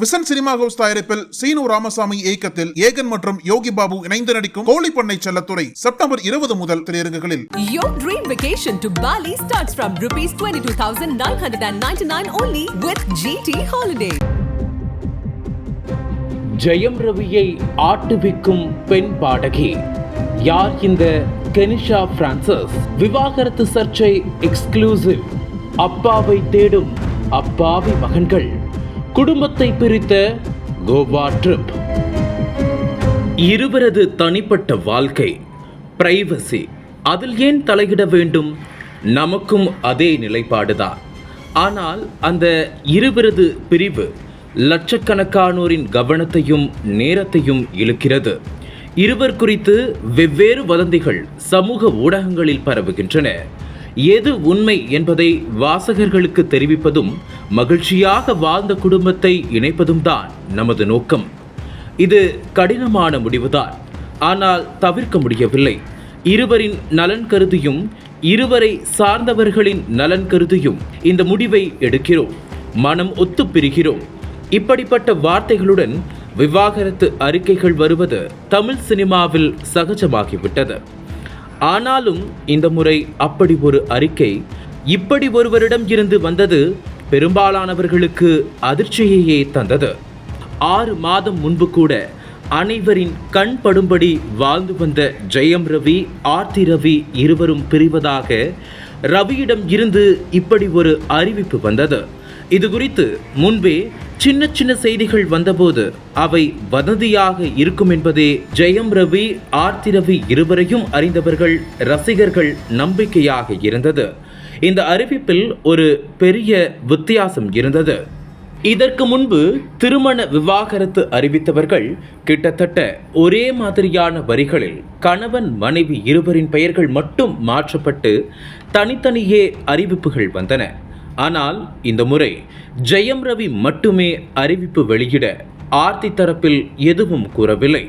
Vision cinema house தயாரிப்பில் சீனு ராமசாமி இயக்கத்தில் ஏகன் மற்றும் யோகி பாபு இணைந்து நடிக்கும் கோழிப்பண்ணை செல்லத்துறை செப்டம்பர் இருபது முதல் திரையரங்குகளில். Your dream vacation to Bali starts from rupees 22,999 only with GT Holiday. ஜெயம் ரவியை ஆட்டுவிக்கும் பெண் பாடகி. யார் இந்த கெனிஷா பிரான்சிஸ் விவாகரத்து சர்ச்சை எக்ஸ்க்ளூசிவ் அப்பாவை தேடும் அப்பாவி மகன்கள். குடும்பத்தை பிரித்த கோவா ட்ரிப். இருவரது தனிப்பட்ட வாழ்க்கை பிரைவசி அதில் ஏன் தலையிட வேண்டும்? நமக்கும் அதே நிலைப்பாடுதான். ஆனால் அந்த இருவரது பிரிவு லட்சக்கணக்கானோரின் கவனத்தையும் நேரத்தையும் இழுக்கிறது. இருவர் குறித்து வெவ்வேறு வதந்திகள் சமூக ஊடகங்களில் பரவுகின்றன. எது உண்மை என்பதை வாசகர்களுக்கு தெரிவிப்பதும் மகிழ்ச்சியாக வாழ்ந்த குடும்பத்தை இணைப்பதும் தான் நமது நோக்கம். இது கடினமான முடிவுதான். ஆனால் தவிர்க்க முடியவில்லை. இருவரின் நலன் கருதியும் இருவரை சார்ந்தவர்களின் நலன் கருதியும் இந்த முடிவை எடுக்கிறோம். மனம் ஒத்து பிரிகிறோம். இப்படிப்பட்ட வார்த்தைகளுடன் விவாகரத்து அறிக்கைகள் வருவது தமிழ் சினிமாவில் சகஜமாகிவிட்டது. ஆனாலும் இந்த முறை அப்படி ஒரு அறிக்கை இப்படி ஒருவரிடம் இருந்து வந்தது பெரும்பாலானவர்களுக்கு அதிர்ச்சியையே தந்தது. ஆறு மாதம் முன்பு கூட அனைவரின் கண் படும்படி வாழ்ந்து வந்த ஜெயம் ரவி ஆர்த்தி ரவி இருவரும் பிரிவதாக ரவியிடம் இருந்து இப்படி ஒரு அறிவிப்பு வந்தது. இது குறித்து முன்பே சின்ன சின்ன செய்திகள் வந்தபோது அவை வதந்தியாக இருக்கும் என்பதே ஜெயம் ரவி ஆர்த்தி ரவி இருவரையும் அறிந்தவர்கள் ரசிகர்கள் நம்பிக்கையாக இருந்தது. இந்த அறிவிப்பில் ஒரு பெரிய வித்தியாசம் இருந்தது. இதற்கு முன்பு திருமண விவாகரத்து அறிவித்தவர்கள் கிட்டத்தட்ட ஒரே மாதிரியான வரிகளில் கணவன் மனைவி இருவரின் பெயர்கள் மட்டும் மாற்றப்பட்டு தனித்தனியே அறிவிப்புகள் வந்தன. ஆனால் இந்த முறை ஜெயம் ரவி மட்டுமே அறிவிப்பு வெளியிட ஆர்த்தி தரப்பில் எதுவும் கூறவில்லை.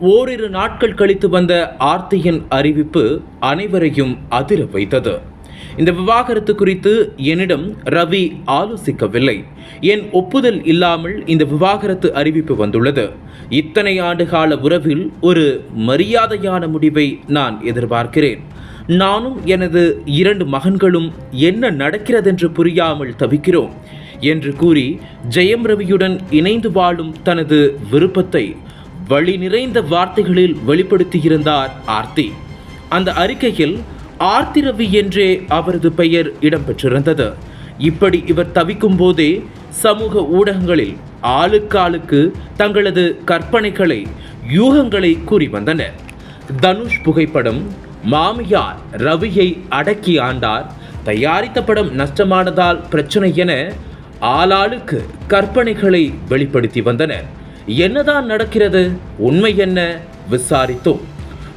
ஓரிரு நாட்கள் கழித்து வந்த ஆர்த்தியின் அறிவிப்பு அனைவரையும் அதிர வைத்தது. இந்த விவாகரத்து குறித்து என்னிடம் ரவி ஆலோசிக்கவில்லை. என் ஒப்புதல் இல்லாமல் இந்த விவாகரத்து அறிவிப்பு வந்துள்ளது. இத்தனை ஆண்டுகால உறவில் ஒரு மரியாதையான முடிவை நான் எதிர்பார்க்கிறேன். நானும் எனது இரண்டு மகன்களும் என்ன நடக்கிறதென்று புரியாமல் தவிக்கிறோம் என்று கூறி ஜெயம் ரவியுடன் இணைந்து வாழும் தனது விருப்பத்தை வழி நிறைந்த வார்த்தைகளில் வெளிப்படுத்தியிருந்தார் ஆர்த்தி. அந்த அறிக்கையில் ஆர்த்தி ரவி என்றே அவரது பெயர் இடம்பெற்றிருந்தது. இப்படி இவர் தவிக்கும் போதே சமூக ஊடகங்களில் ஆளுக்காளுக்கு தங்களது கற்பனைகளை யூகங்களை கூறி வந்தனர். தனுஷ் புகைப்படம் மாமியார் ரவியை அடக்கி ஆண்டார். தயாரித்த படம் நஷ்டமானதால் பிரச்சனை என ஆளாளுக்கு கற்பனைகளை வெளிப்படுத்தி வந்தனர். என்னதான் நடக்கிறது? உண்மை என்ன? விசாரித்தோம்.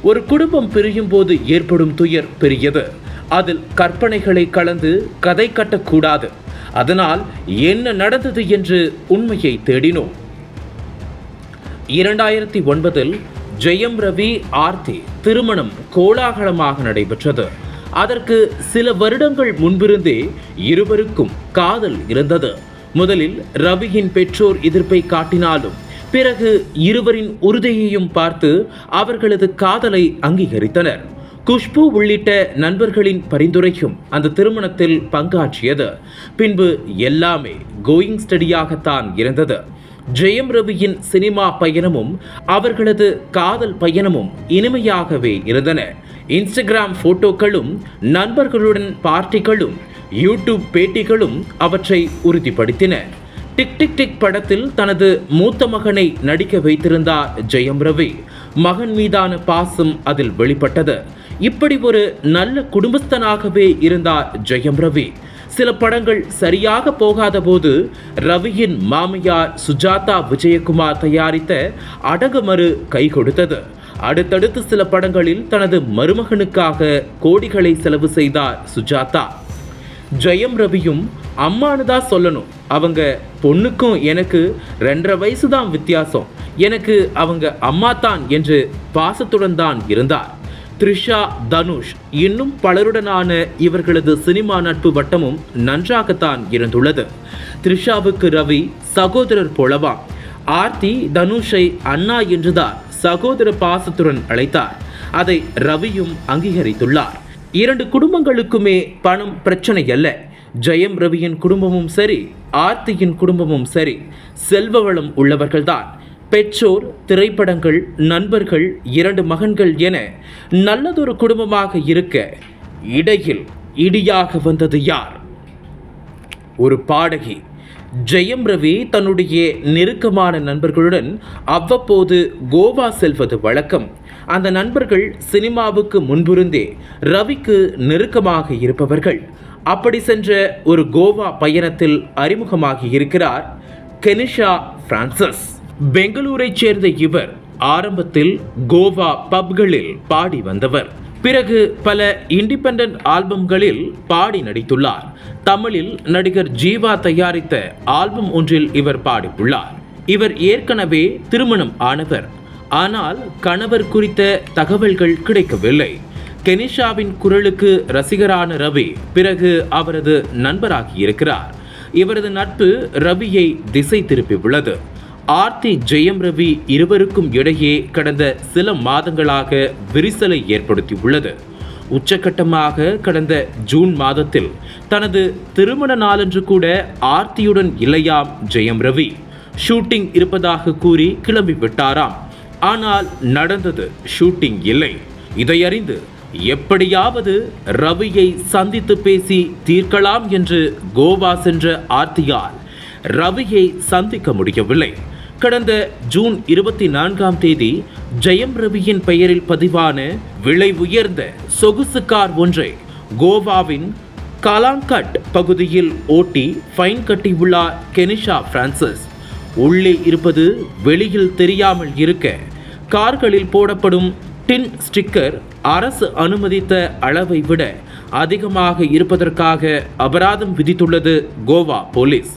ஒரு குடும்பம் பிரியும் போது ஏற்படும் துயர் பெரியது. அதில் கற்பனைகளை கலந்து கதை கட்டக்கூடாது. அதனால் என்ன நடந்தது என்று உண்மையை தேடினோம். இரண்டாயிரத்தி ஒன்பதில் ஜெயம் ரவி ஆர்த்தி திருமணம் கோலாகலமாக நடைபெற்றது. அதற்கு சில வருடங்கள் முன்பிருந்தே இருவருக்கும் காதல் இருந்தது. முதலில் ரவியின் பெற்றோர் எதிர்ப்பை காட்டினாலும் பிறகு இருவரின் உறுதியையும் பார்த்து அவர்களது காதலை அங்கீகரித்தனர். குஷ்பு உள்ளிட்ட நண்பர்களின் பரிந்துரையும் அந்த திருமணத்தில் பங்காற்றியது. பின்பு எல்லாமே கோயிங் ஸ்டடியாகத்தான் இருந்தது. ஜெயம் ரவியின் சினிமா பயணமும் அவர்களது காதல் பயணமும் இனிமையாகவே இருந்தன. இன்ஸ்டாகிராம் போட்டோக்களும் நண்பர்களுடன் பார்ட்டிகளும் யூடியூப் பேட்டிகளும் அவற்றை உறுதிப்படுத்தின. டிக் டிக் டிக் படத்தில் தனது மூத்த மகனை நடிக்க வைத்திருந்தார் ஜெயம் ரவி. மகன் மீதான பாசம் அதில் வெளிப்பட்டது. இப்படி ஒரு நல்ல குடும்பஸ்தனாகவே இருந்தார் ஜெயம் ரவி. சில படங்கள் சரியாக போகாத போது ரவியின் மாமியார் சுஜாதா விஜயகுமார் தயாரித்த அடகுமறு கை கொடுத்தது. அடுத்தடுத்து சில படங்களில் தனது மருமகனுக்காக கோடிகளை செலவு செய்தார் சுஜாதா. ஜெயம் ரவியும் அம்மானு தான் சொல்லணும். அவங்க பொண்ணுக்கும் எனக்கு ரெண்டரை வயசு தான் வித்தியாசம். எனக்கு அவங்க அம்மா தான் என்று பாசத்துடன் தான் இருந்தார். த்ரிஷா தனுஷ் இன்னும் பலருடனான இவர்களது சினிமா நட்பு வட்டமும் நன்றாகத்தான் இருந்துள்ளது. த்ரிஷாவுக்கு ரவி சகோதரர் போலவா. ஆர்த்தி தனுஷை அண்ணா என்றுதான் சகோதர பாசத்துடன் அழைத்தார். அதை ரவியும் அங்கீகரித்துள்ளார். இரண்டு குடும்பங்களுக்குமே பணம் பிரச்சனை அல்ல ஜெயம் ரவியின் குடும்பமும் சரி ஆர்த்தியின் குடும்பமும் சரி செல்வவளம் உள்ளவர்கள்தான். பெற்றோர் திரைப்படங்கள் நண்பர்கள் இரண்டு மகன்கள் என நல்லதொரு குடும்பமாக இருக்க இடையில் இடியாக வந்தது யார்? ஒரு பாடகி ஜெயம் ரவி தன்னுடைய நெருக்கமான நண்பர்களுடன் அவ்வப்போது கோவா செல்வது வழக்கம். அந்த நண்பர்கள் சினிமாவுக்கு முன்பிருந்தே ரவிக்கு நெருக்கமாக இருப்பவர்கள். அப்படி சென்ற ஒரு கோவா பயணத்தில் அறிமுகமாகி இருக்கிறார் கெனிஷா பிரான்சஸ். பெங்களூரைச் சேர்ந்த இவர் ஆரம்பத்தில் கோவா பப்களில் பாடி வந்தவர். பிறகு பல இண்டிபெண்டன்ட் ஆல்பம்களில் பாடி நடித்துள்ளார். தமிழில் நடிகர் ஜீவா தயாரித்த ஆல்பம் ஒன்றில் இவர் பாடியுள்ளார். இவர் ஏற்கனவே திருமணம் ஆனவர். ஆனால் கணவர் குறித்த தகவல்கள் கிடைக்கவில்லை. கெனிஷாவின் குரலுக்கு ரசிகரான ரவி பிறகு அவரது நண்பராகி இருக்கிறார். இவரது நட்பு ரவியை திசை திருப்பியுள்ளது. ஆர்த்தி ஜெயம் ரவி இருவருக்கும் இடையே கடந்த சில மாதங்களாக விரிசலை ஏற்படுத்தியுள்ளது. உச்சகட்டமாக கடந்த ஜூன் மாதத்தில் தனது திருமண நாளன்று கூட ஆர்த்தியுடன் இல்லையாம் ஜெயம் ரவி. ஷூட்டிங் இருப்பதாக கூறி கிளம்பி விட்டாராம். ஆனால் நடந்தது ஷூட்டிங் இல்லை. இதையறிந்து எப்படியாவது ரவியை சந்தித்து பேசி தீர்க்கலாம் என்று கோவா சென்ற ஆர்த்தியால் ரவியை சந்திக்க முடியவில்லை. கடந்த ஜூன் இருபத்தி நான்காம் தேதி ஜெயம் ரவியின் பெயரில் பதிவான விலை உயர்ந்த சொகுசு கார் ஒன்றை கோவாவின் கலாங்கட் பகுதியில் ஓட்டி ஃபைன் கட்டியுள்ளார் கெனிஷா பிரான்சிஸ். உள்ளே இருப்பது வெளியில் தெரியாமல் இருக்க கார்களில் போடப்படும் டின் ஸ்டிக்கர் அரசு அனுமதித்த அளவை விட அதிகமாக இருப்பதற்காக அபராதம் விதித்துள்ளது கோவா போலீஸ்.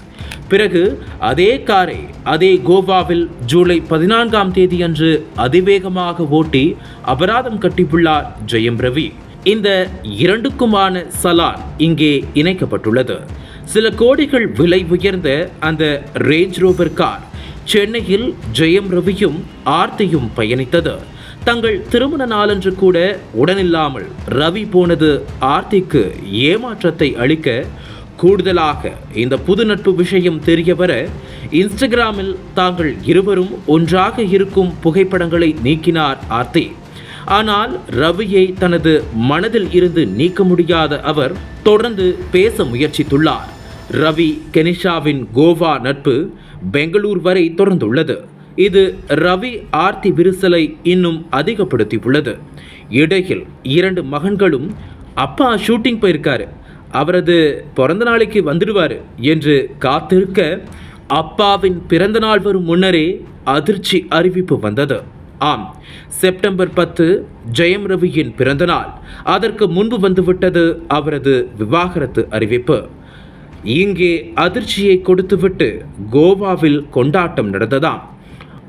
பிறகு அதே காரை அதே கோவாவில் ஜூலை பதினான்காம் தேதியன்று அதிவேகமாக ஓட்டி அபராதம் கட்டியுள்ளார் ஜெயம் ரவி. இந்த இரண்டுக்குமான சலான் இங்கே இணைக்கப்பட்டுள்ளது. சில கோடிகள் விலை உயர்ந்த அந்த ரேஞ்ச் ரோவர் கார் சென்னையில் ஜெயம் ரவியும் ஆர்த்தியும் பயணித்தது. தங்கள் திருமண நாளன்று கூட உடனில்லாமல் ரவி போனது ஆர்த்திக்கு ஏமாற்றத்தை அளிக்க கூடுதலாக இந்த புது நட்பு விஷயம் தெரியவர இன்ஸ்டாகிராமில் தாங்கள் இருவரும் ஒன்றாக இருக்கும் புகைப்படங்களை நீக்கினார் ஆர்த்தி. ஆனால் ரவியை தனது மனதில் இருந்து நீக்க முடியாத அவர் தொடர்ந்து பேச முயற்சித்துள்ளார். ரவி கெனிஷாவின் கோவா நட்பு பெங்களூர் வரை தொடர்ந்துள்ளது. இது ரவி ஆர்த்தி விரிசலை இன்னும் அதிகப்படுத்தியுள்ளது. இடையில் இரண்டு மகன்களும் அப்பா ஷூட்டிங் போயிருக்காரு. அவரது பிறந்த நாளைக்கு வந்துடுவார் என்று காத்திருக்க அப்பாவின் பிறந்த நாள் வரும் முன்னரே அதிர்ச்சி அறிவிப்பு வந்தது. ஆம் செப்டம்பர் பத்து ஜெயம் ரவியின் பிறந்தநாள் அதற்கு முன்பு வந்துவிட்டது அவரது விவாகரத்து அறிவிப்பு. இங்கே அதிர்ச்சியை கொடுத்துவிட்டு கோவாவில் கொண்டாட்டம் நடந்ததாம்.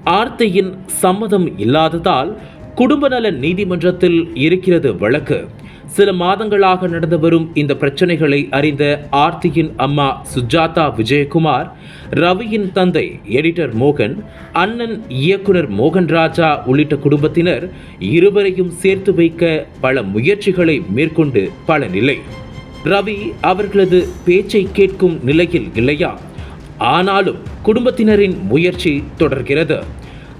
ஆர்த்தியின் சம்மதம் இல்லாததால் குடும்ப நல நீதிமன்றத்தில் இருக்கிறது வழக்கு. சில மாதங்களாக நடந்து வரும் இந்த பிரச்சனைகளை அறிந்த ஆர்த்தியின் அம்மா சுஜாதா விஜயகுமார் ரவியின் தந்தை எடிட்டர் மோகன் அண்ணன் இயக்குனர் மோகன் ராஜா உள்ளிட்ட குடும்பத்தினர் இருவரையும் சேர்த்து வைக்க பல முயற்சிகளை மேற்கொண்டு பலனில்லை. ரவி அவர்களது பேச்சை கேட்கும் நிலையில் இல்லையா? ஆனாலும் குடும்பத்தினரின் முயற்சி தொடர்கிறது.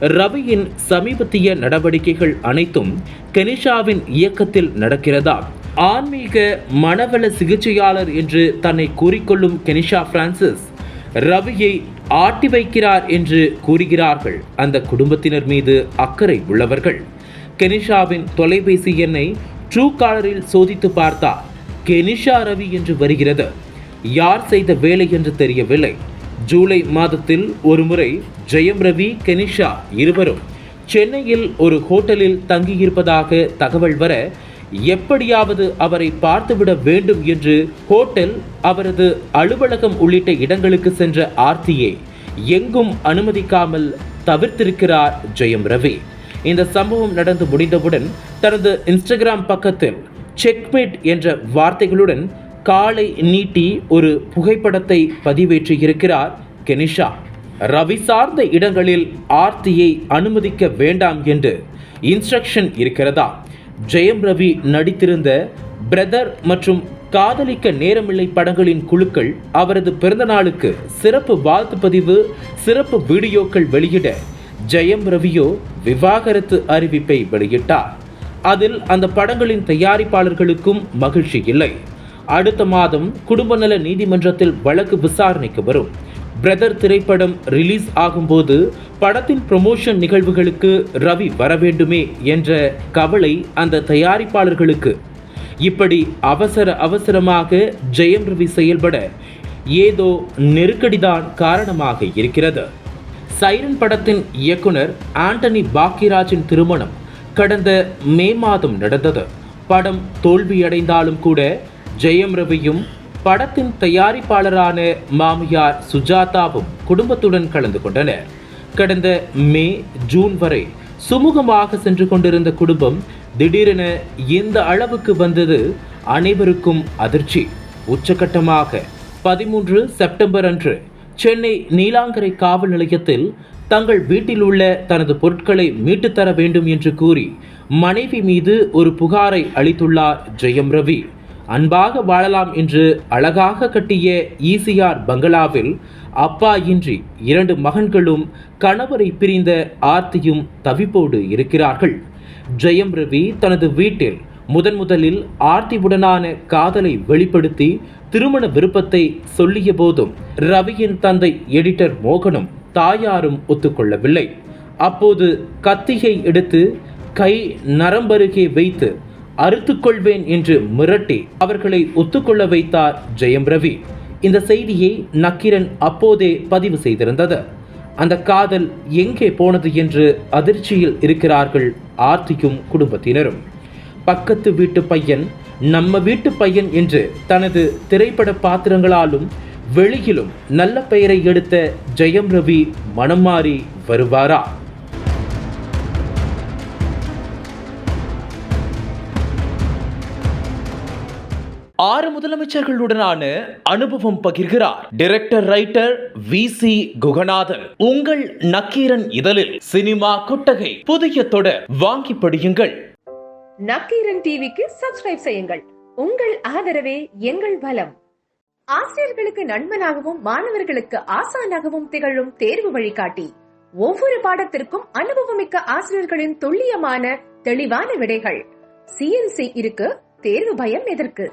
ரவியின் சமீபத்திய நடவடிக்கைகள் அனைத்தும் கெனிஷாவின் இயக்கத்தில் நடக்கிறதா? ஆன்மீக மனவள சிகிச்சையாளர் என்று தன்னை கூறிக்கொள்ளும் கெனிஷா பிரான்சிஸ் ரவியை ஆட்டி வைக்கிறார் என்று கூறுகிறார்கள். அந்த குடும்பத்தினர் மீது அக்கறை உள்ளவர்கள். கெனிஷாவின் தொலைபேசி எண்ணை ட்ரூ காலரில் சோதித்து பார்த்தால் கெனிஷா ரவி என்று வருகிறது. யார் செய்த வேலை என்று தெரியவில்லை. ஜூலை மாதத்தில் ஒருமுறை ஜெயம் ரவி கெனிஷா இருவரும் சென்னையில் ஒரு ஹோட்டலில் தங்கியிருப்பதாக தகவல் வர எப்படியாவது அவரை பார்த்துவிட வேண்டும் என்று ஹோட்டல் அவரது அலுவலகம் உள்ளிட்ட இடங்களுக்கு சென்ற ஆர்த்தியை எங்கும் அனுமதிக்காமல் தவிர்த்திருக்கிறார் ஜெயம் ரவி. இந்த சம்பவம் நடந்து முடிந்தவுடன் தனது இன்ஸ்டாகிராம் பக்கத்தில் செக்மேட் என்ற வார்த்தைகளுடன் காலை நீட்டி ஒரு புகைப்படத்தை பதிவேற்றியிருக்கிறார் கெனிஷா. ரவி சார்ந்த இடங்களில் ஆர்த்தியை அனுமதிக்க வேண்டாம் என்று இன்ஸ்ட்ரக்ஷன் இருக்கிறதா? ஜெயம் ரவி நடித்திருந்த பிரதர் மற்றும் காதலிக்க நேரமில்லை படங்களின் குழுக்கள் அவரது பிறந்தநாளுக்கு சிறப்பு வாழ்த்து பதிவு சிறப்பு வீடியோக்கள் வெளியிட ஜெயம் ரவியோ விவாகரத்து அறிவிப்பை வெளியிட்டார். அதில் அந்த படங்களின் தயாரிப்பாளர்களுக்கும் மகிழ்ச்சி இல்லை. அடுத்த மாதம் குடும்ப நல நீதிமன்றத்தில் வழக்கு விசாரணைக்கு வரும். பிரதர் திரைப்படம் ரிலீஸ் ஆகும்போது படத்தின் ப்ரொமோஷன் நிகழ்வுகளுக்கு ரவி வர வேண்டுமே என்ற கவலை அந்த தயாரிப்பாளர்களுக்கு. இப்படி அவசர அவசரமாக ஜெயம் ரவி செயல்பட ஏதோ நெருக்கடிதான் காரணமாக இருக்கிறது. சைரன் படத்தின் இயக்குனர் ஆண்டனி பாக்கியராஜின் திருமணம் கடந்த மே மாதம் நடந்தது. படம் தோல்வியடைந்தாலும் கூட ஜெயம் ரவியும் படத்தின் தயாரிப்பாளரான மாமியார் சுஜாதாவும் குடும்பத்துடன் கலந்து கொண்டனர். கடந்த மே ஜூன் வரை சுமூகமாக சென்று கொண்டிருந்த குடும்பம் திடீரென இந்த அளவுக்கு வந்தது அனைவருக்கும் அதிர்ச்சி. உச்சகட்டமாக பதிமூன்று செப்டம்பர் அன்று சென்னை நீலாங்கரை காவல் நிலையத்தில் தங்கள் வீட்டில் உள்ள தனது பொருட்களை மீட்டுத்தர வேண்டும் என்று கூறி மனைவி மீது ஒரு புகாரை அளித்துள்ளார் ஜெயம் ரவி அன்பாக வாழலாம் என்று அழகாக கட்டிய ஈசிஆர் பங்களாவில் அப்பா இன்றி இரண்டு மகன்களும் கணவரை பிரிந்த ஆர்த்தியும் தவிப்போடு இருக்கிறார்கள். ஜெயம் ரவி தனது வீட்டில் முதன் முதலில் ஆர்த்தியுடனான காதலை வெளிப்படுத்தி திருமண விருப்பத்தை சொல்லிய போதும் ரவியின் தந்தை எடிட்டர் மோகனும் தாயாரும் ஒத்துக்கொள்ளவில்லை. அப்போது கத்தியை எடுத்து கை நரம்பருகே வைத்து அறுத்துக்கொள்வேன் என்று மிரட்டி அவர்களை ஒத்துக்கொள்ள வைத்தார் ஜெயம் ரவி. இந்த செய்தியை நக்கிரன் அப்போதே பதிவு செய்திருந்தது. அந்த காதல் எங்கே போனது என்று அதிர்ச்சியில் இருக்கிறார்கள் ஆர்த்தியும் குடும்பத்தினரும். பக்கத்து வீட்டு பையன் நம்ம வீட்டு பையன் என்று தனது திரைப்பட பாத்திரங்களாலும் வெளியிலும் நல்ல பெயரை எடுத்த ஜெயம் ரவி மனம் மாறி வருவாரா? ஆறு முதலமைச்சர்களுடனான அனுபவம் பகிர்கிறார். Director writer V C Gukanathan. உங்கள் நக்கீரன் இதழில் சினிமா கொட்டகை. புதிய தொடர். வாங்கி படியுங்கள். நக்கீரன் டிவிக்கு சப்ஸ்கிரைப் செய்யுங்கள். உங்கள் ஆதரவே எங்கள் பலம் ஆசிரியர்களுக்கு நண்பனாகவும் மாணவர்களுக்கு ஆசானாகவும் திகழும் தேர்வு வழிகாட்டி. ஒவ்வொரு பாடத்திற்கும் அனுபவமிக்க ஆசிரியர்களின் துல்லியமான தெளிவான விடைகள். சிஎன்சி இருக்கு தேர்வு பயம் எதற்கு?